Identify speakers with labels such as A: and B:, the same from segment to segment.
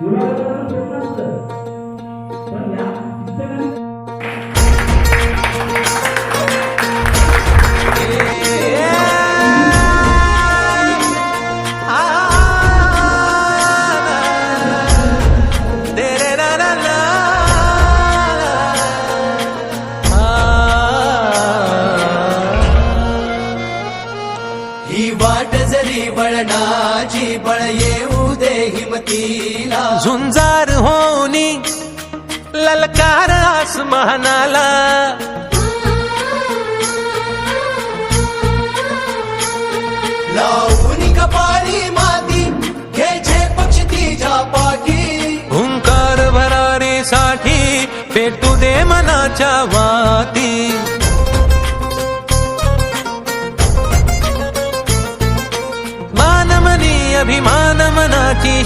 A: ही वाट जरी बळणाची
B: झुंजार होनी ललकार आसमानाला.
A: लावून कपाळी माती घ्यायचे पक्षी तिच्या पाठी.
B: हुंकार भरारीसाठी पेटू दे मनाच्या वाती.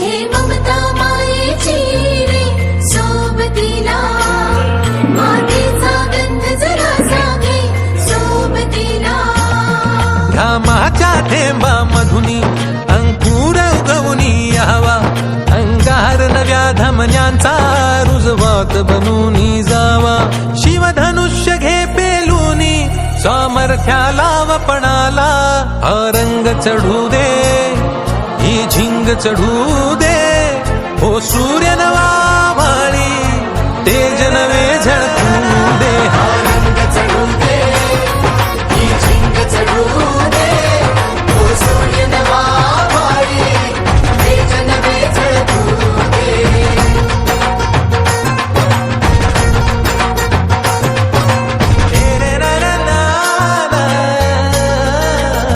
A: हे
C: ममता मायेची रे सोबतीला. गंध सोबतीला.
B: घामाच्या थेंबा मधुनी अंकुर उगवनी यावा. अंगार नव्या धमन्यांचा रुजवात बनूनी जावा. शिवधनुष्य घे पेलूनी सामर्थ्याला वपणाला हा रंग चढू दे. ही झिंग चढू दे. हो सूर्य नवा भाळी तेजन